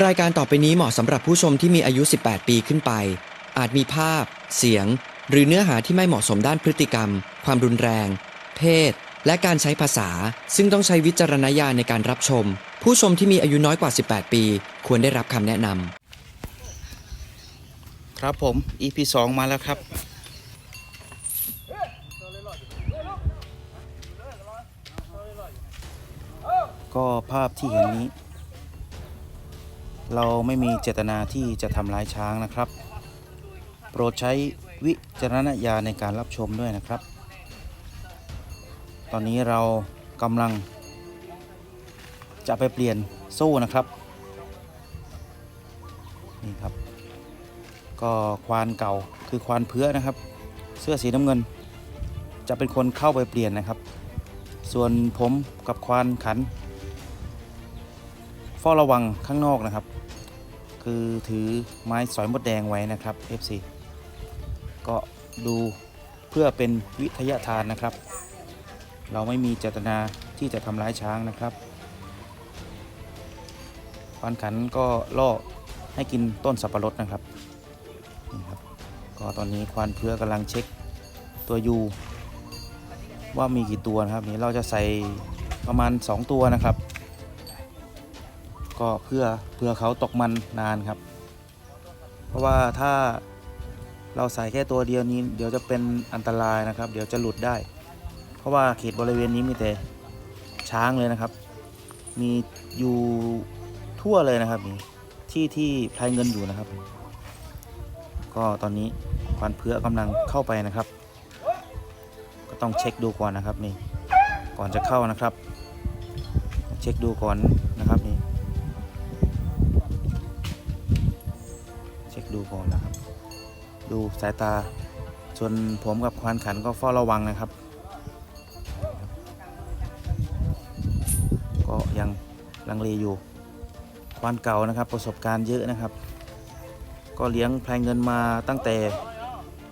รายการต่อไปนี้เหมาะสำหรับผู้ชมที่มีอายุ 18 ปีขึ้นไป อาจมีภาพ เสียง หรือเนื้อหาที่ไม่เหมาะสมด้านพฤติกรรม ความรุนแรง เพศ และการใช้ภาษา ซึ่งต้องใช้วิจารณญาณในการรับชม ผู้ชมที่มีอายุน้อยกว่า 18 ปี ควรได้รับคำแนะนำครับผม EP 2 มาแล้วครับ ก็ภาพที่เห็นนี้ เราไม่มีเจตนาที่จะทำร้ายช้างนะครับ โปรดใช้วิจารณญาณในการรับชมด้วยนะครับ ตอนนี้เรากำลัง จะไปเปลี่ยนโซ่นะครับ นี่ครับ ก็ควานเก่าคือควานเพื้อนะครับ เสื้อสีน้ำเงิน จะเป็นคนเข้าไปเปลี่ยนนะครับ ส่วนผมกับควานขัน เฝ้าระวังข้างนอกนะครับ คือถือไม้สอยมดแดงไว้นะครับ FC ก็ดูเพื่อเป็นวิทยาทานนะครับ เราไม่มีเจตนาที่จะทำร้ายช้างนะครับควานขันก็ล่อให้กินต้นสับปะรดนะครับนี่ครับ ก็ตอนนี้ควานเพื่อกำลังเช็คตัวยูว่ามีกี่ตัวนะครับ นี่เราจะใส่ประมาณ 2 ตัวนะครับ ก็เพื่อเพื่อเขาตกมันนานครับ เพราะว่าถ้าเราใส่แค่ตัวเดียวนี้ เดี๋ยวจะเป็นอันตรายนะครับ เดี๋ยวจะหลุดได้ เพราะว่าเขตบริเวณนี้มีแต่ช้างเลยนะครับ มีอยู่ทั่วเลยนะครับนี่ที่ที่พลายเงินอยู่นะครับ ก็ตอนนี้ควานเพื่อกำลังเข้าไปนะครับ ก็ต้องเช็คดูก่อนนะครับนี่ก่อนจะเข้านะครับ เช็คดูก่อน ดูสายตาส่วนผมกับควานขันก็เฝ้าระวังนะครับ ก็ยังลังเลอยู่ ควานเก่านะครับประสบการณ์เยอะนะครับ ก็เลี้ยงพลายเงินมาตั้งแต่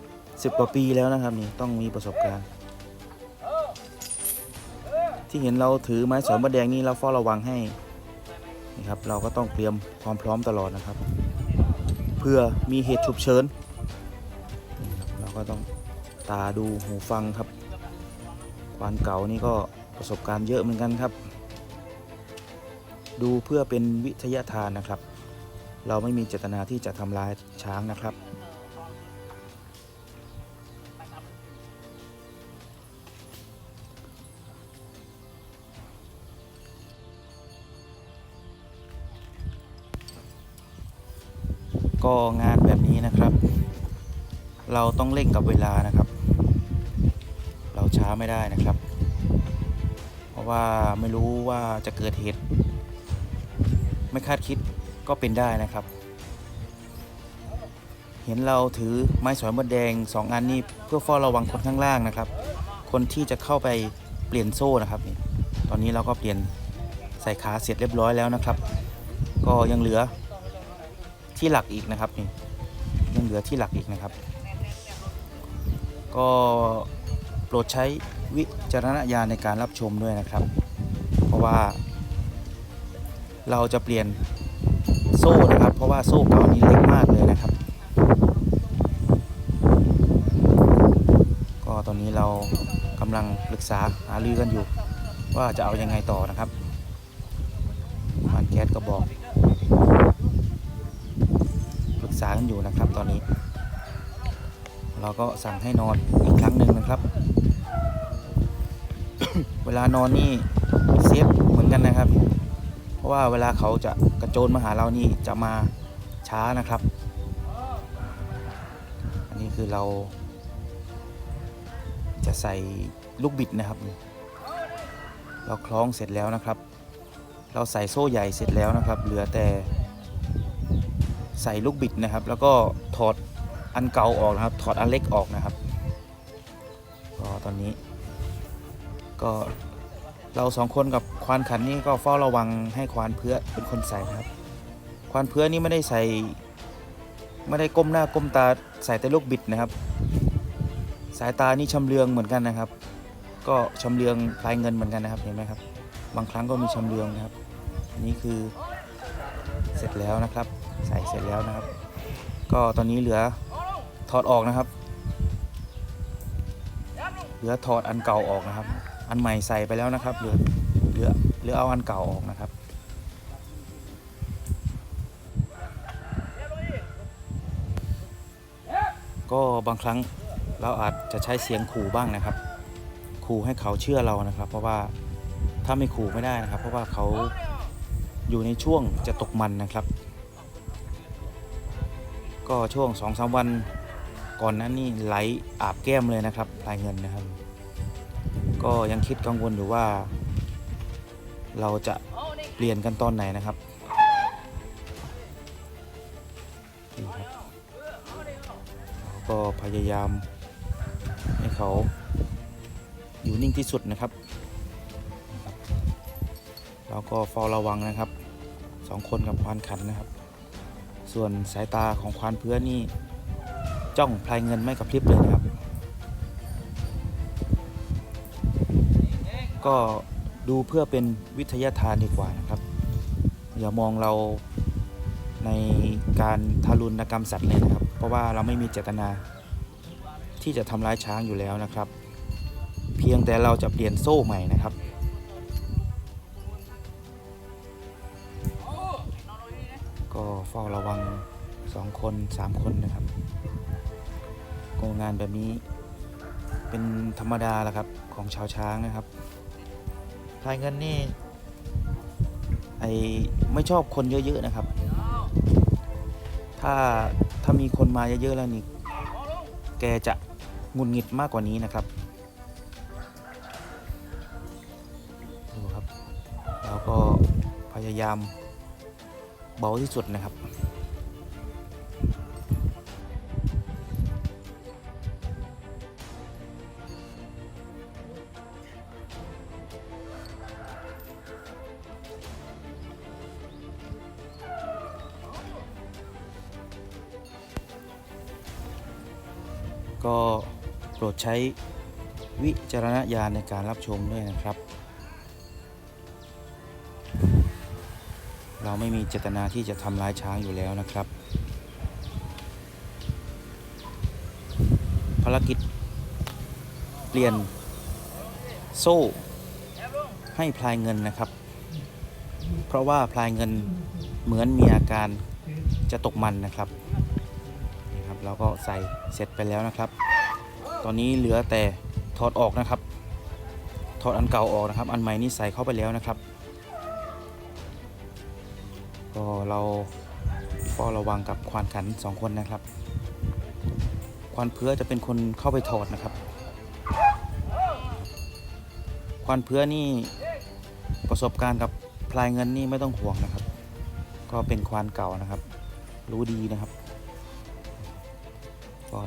10 กว่าปีแล้วนะครับนี่ต้องมีประสบการณ์ ที่เห็นเราถือไม้สอยมดแดงนี่เราเฝ้าระวังให้นี่ครับเราก็ต้องเตรียมความพร้อมตลอดนะครับเพื่อมีเหตุฉุกเฉิน ก็ต้องตาดูหูฟังครับควานเก่านี่ก็ประสบการณ์เยอะเหมือนกันครับ ดูเพื่อเป็นวิทยาทานนะครับ เราไม่มีเจตนาที่จะทำร้ายช้างนะครับ ก็งานแบบนี้นะครับ เราต้องเร่งกับเวลานะครับ เราช้าไม่ได้นะครับ เพราะว่าไม่รู้ว่าจะเกิดเหตุไม่คาดคิดก็เป็นได้นะครับ เห็นเราถือไม้สอยมดแดงสองอันนี้เพื่อเฝ้าระวังคนข้างล่างนะครับ คนที่จะเข้าไปเปลี่ยนโซ่นะครับนี่ตอนนี้เราก็เปลี่ยนใส่ขาเสร็จเรียบร้อยแล้วนะครับ ก็ยังเหลือที่หลักอีกนะครับนี่ยังเหลือที่หลักอีกนะครับ ก็โปรดใช้วิจารณญาณในการรับชมด้วยนะครับ เพราะว่า เราจะเปลี่ยนโซ่นะครับ เพราะว่าโซ่เก่านี้เล็กมากเลยนะครับ ก็ตอนนี้เรากำลังปรึกษาหารือกันอยู่ ว่าจะเอายังไงต่อนะครับมานแก๊สก็บอกปรึกษากันอยู่นะครับตอนนี้ เราก็สั่งให้นอนอีกครั้งหนึ่งนะครับ เวลานอนนี่เซฟเหมือนกันนะครับ เพราะว่าเวลาเขาจะกระโจนมาหาเรานี่จะมาช้านะครับ อันนี้คือเราจะใส่ลูกบิดนะครับ เราคล้องเสร็จแล้วนะครับ เราใส่โซ่ใหญ่เสร็จแล้วนะครับ เหลือแต่ใส่ลูกบิดนะครับ แล้วก็ถอด อันเก่าออกนะครับ ถอดอันเล็กออกนะครับก็ตอนนี้ ก็เราสองคนกับควานขันนี่ก็เฝ้าระวังให้ควานเพื่อเป็นคนใส่นะครับ ควานเพื่อนี่ไม่ได้ใส่ไม่ได้ก้มหน้าก้มตาใส่แต่ลูกบิดนะครับ สายตานี่ชำเลืองเหมือนกันนะครับ ก็ชำเลืองพลายเงินเหมือนกันนะครับเห็นไหมครับ บางครั้งก็มีชำเลืองนะครับ อันนี้คือเสร็จแล้วนะครับ ใส่เสร็จแล้วนะครับ ก็ตอนนี้เหลือ ถอดออกนะครับเหลือถอดอันเก่าออกนะครับ อันใหม่ใส่ไปแล้วนะครับเหลือเหลือเหลือเอาอันเก่าออกนะครับก็บางครั้งเราอาจจะใช้เสียงขู่บ้างนะครับ ขู่ให้เขาเชื่อเรานะครับ เพราะว่าถ้าไม่ขู่ไม่ได้นะครับ เพราะว่าเขาอยู่ในช่วงจะตกมันนะครับ ก็ช่วงสองสามวัน ก่อนนั้นนี่ไหลอาบแก้มเลยนะครับรายเงินนะครับ ก็ยังคิดกังวลอยู่ว่า เราจะเปลี่ยนกันตอนไหนนะครับนี่ครับก็พยายามให้เขาอยู่นิ่งที่สุดนะครับ เราก็เฝ้าระวังนะครับสองคนกับควานขันนะครับ ส่วนสายตาของควานเพื่อนี่ จ้องพลายเงินไม่กระพริบเลยนะครับ ก็ดูเพื่อเป็นวิทยาทานดีกว่านะครับ อย่ามองเราในการทารุณกรรมสัตว์เลยนะครับ เพราะว่าเราไม่มีเจตนาที่จะทำร้ายช้างอยู่แล้วนะครับ เพียงแต่เราจะเปลี่ยนโซ่ใหม่นะครับก็เฝ้าระวังสองคนสามคนนะครับ ก็งานแบบนี้ เป็นธรรมดาละครับของชาวช้างนะครับพลายเงินนี่ไอไม่ชอบคนเยอะๆนะครับ ถ้าถ้ามีคนมาเยอะๆแล้วนี่แกจะงุนงิดมากกว่านี้นะครับดูครับเราก็พยายามเบาที่สุดนะครับ ก็โปรดใช้วิจารณญาณในการรับชมด้วยนะครับ เราไม่มีเจตนาที่จะทำร้ายช้างอยู่แล้วนะครับ ภารกิจเปลี่ยนโซ่ให้พลายเงินนะครับ เพราะว่าพลายเงินเหมือนมีอาการจะตกมันนะครับ เราก็ใส่เสร็จไปแล้วนะครับ ตอนนี้เหลือแต่ถอดออกนะครับ ถอดอันเก่าออกนะครับ อันใหม่นี่ใส่เข้าไปแล้วนะครับ ก็เราเฝ้าระวังกับควานขันสองคนนะครับ ควานเพื่อจะเป็นคนเข้าไปถอดนะครับ ควานเพื่อนี่ประสบการณ์กับพลายเงินนี่ไม่ต้องห่วงนะครับ ก็เป็นควานเก่านะครับ รู้ดีนะครับ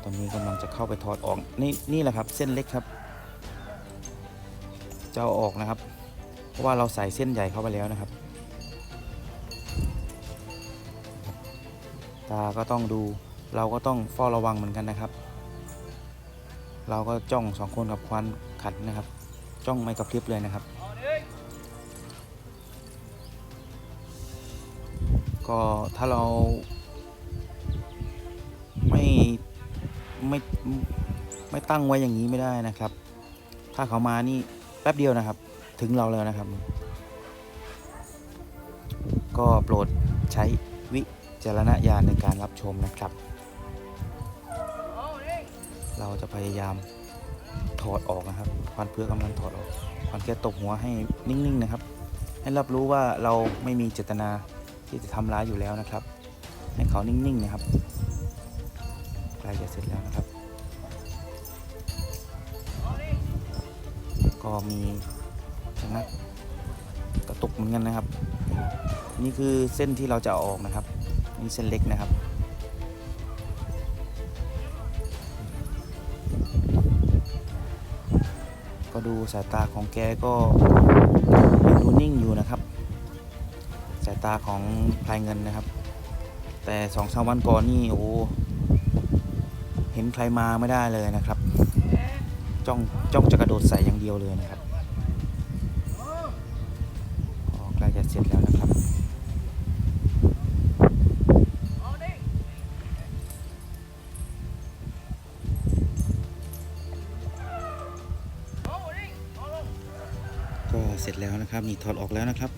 ตอนนี้กำลังจะเข้าไปถอดออกนี่นี่แหละครับ เส้นเล็กครับจะเอาออกนะครับ เพราะว่าเราใส่เส้นใหญ่เข้าไปแล้วนะครับ ตาก็ต้องดูเราก็ต้องเฝ้าระวังเหมือนกันนะครับ เราก็จ้องสองคนกับควันขันนะครับ จ้องไม่กระพริบเลยนะครับ ก็ถ้าเรา ไม่ไม่ตั้งไว้อย่างนี้ไม่ได้นะครับ ถ้าเขามานี่แป๊บเดียวนะครับ ถึงเราแล้วนะครับ ก็โปรดใช้วิจารณญาณในการรับชมนะครับ เราจะพยายามถอดออกนะครับควันเพื่อกำลังถอดออกควันแค่ตกหัวให้นิ่งๆนะครับ ให้รับรู้ว่าเราไม่มีเจตนาที่จะทำร้ายอยู่แล้วนะครับ ให้เขานิ่งๆนะครับ จะเสร็จแล้วนะครับ ก็มีชนะักกระตุกเหมือนกันนะครับ นี่คือเส้นที่เราจะออกนะครับนี่เส้นเล็กนะครับก็ดูสายตาของแกก็ยังดูนิ่งอยู่นะครับ สายตาของพลายเงินนะครับ แต่สองสามวันก่อนนี่โอ้ เห็นใครมาไม่ได้เลยนะครับ จ้องจ้องจะกระโดดใส่อย่างเดียวเลยนะครับออกใกล้จะเสร็จแล้วนะครับก็เสร็จแล้วนะครับนี่ถอดออกแล้วนะครับ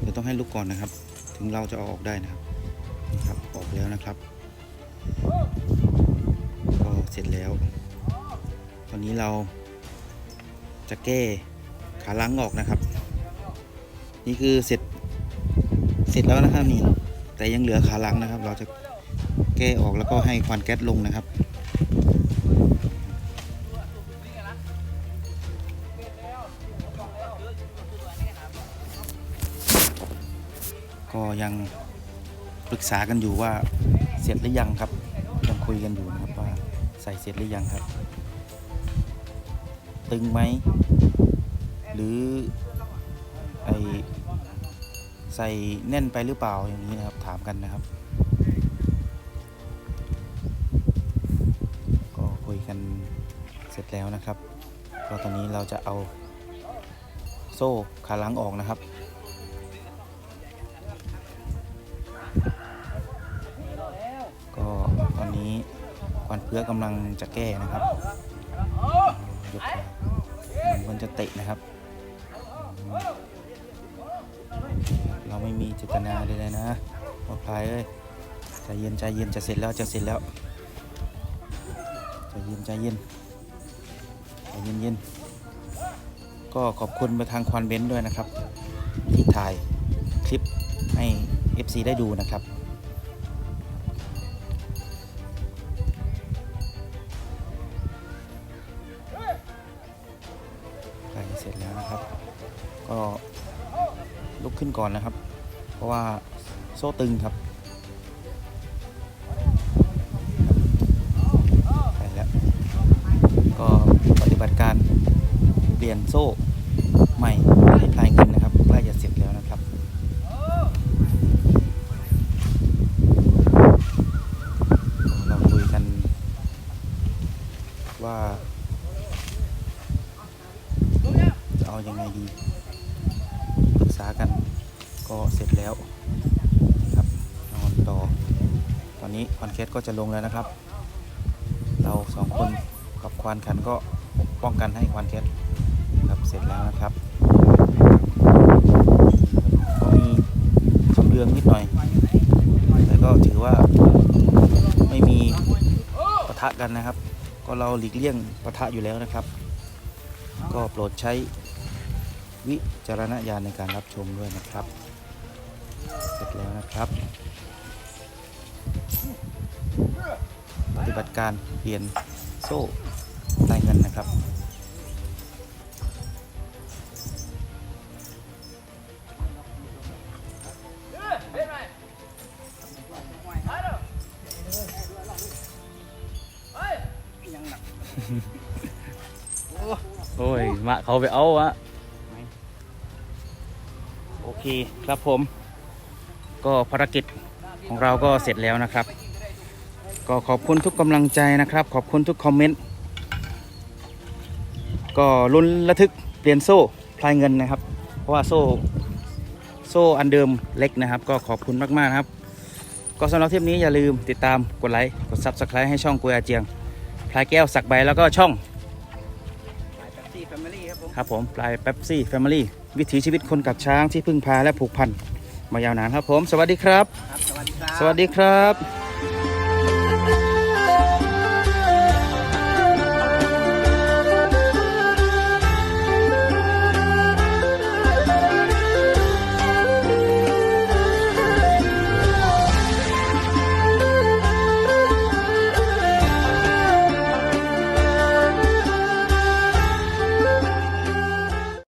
เดี๋ยวต้องให้ลูกก่อนนะครับ ถึงเราจะเอาออกได้นะครับออกแล้วนะครับ นี้เราจะแก้ขาลังออกนะครับ นี่คือเสร็จเสร็จแล้วนะครับนี่ แต่ยังเหลือขาลังนะครับ เราจะแก้ออกแล้วก็ให้ควันแก๊สลงนะครับก็ยังปรึกษากันอยู่ว่าเสร็จหรือยังครับยังคุยกันอยู่นะครับว่าใส่เสร็จหรือยังครับ ตึงไหม หรือไอใส่แน่นไปหรือเปล่าอย่างนี้นะครับถามกันนะครับ ก็คุยกันเสร็จแล้วนะครับก็ตอนนี้เราจะเอาโซ่ขาหลังออกนะครับก็ตอนนี้ควันเพื่อกำลังจะแก้นะครับยุดมันันจะเตะนะครับ เราไม่มีเจตนาใดๆนะปลอดภัยเอ้ยใจเย็นใจเย็นจะเสร็จแล้วจะเสร็จแล้วใจเย็นใจเย็นใจเย็นเย็นก็ขอบคุณไปทางควันเบนซ์ด้วยนะครับ ที่ถ่ายคลิปให้ FC ได้ดูนะครับ ขึ้นก่อนนะครับ เพราะว่าโซ่ตึงครับ จะลงแล้วนะครับ เราสองคนกับควานขันก็ป้องกันให้ควันแคสครับเสร็จแล้วนะครับ ก็มีชำเรืองนิดหน่อยแต่ก็ถือว่าไม่มีปะทะกันนะครับ ก็เราหลีกเลี่ยงปะทะอยู่แล้วนะครับ ก็โปรดใช้วิจารณญาณในการรับชมด้วยนะครับ เสร็จแล้วนะครับ ฏิบัติการเปลี่ยนโซ่ใต้เงินนะครับ โอ้ย มาเขาไปเอาอะโอเคครับผม ก็ภารกิจของเราก็เสร็จแล้วนะครับ ก็ขอบคุณทุกกำลังใจนะครับ ขอบคุณทุกคอมเมนต์ก็ลุ้นระทึกเปลี่ยนโซ่พลายเงินนะครับ เพราะว่าโซ่โซ่อันเดิมเล็กนะครับ ก็ขอบคุณมากๆนะครับ ก็สำหรับเทปนี้อย่าลืมติดตามกดไลค์กด Subscribe ให้ช่องกุยอาเจียงพลายแก้วสักใบแล้วก็ช่องครับผมปลายเป๊ปซี่แฟมิลี่วิถีชีวิตคนกับช้างที่พึ่งพาและผูกพันมายาวนานครับผม สวัสดีครับครับสวัสดีครับสวัสดีครับ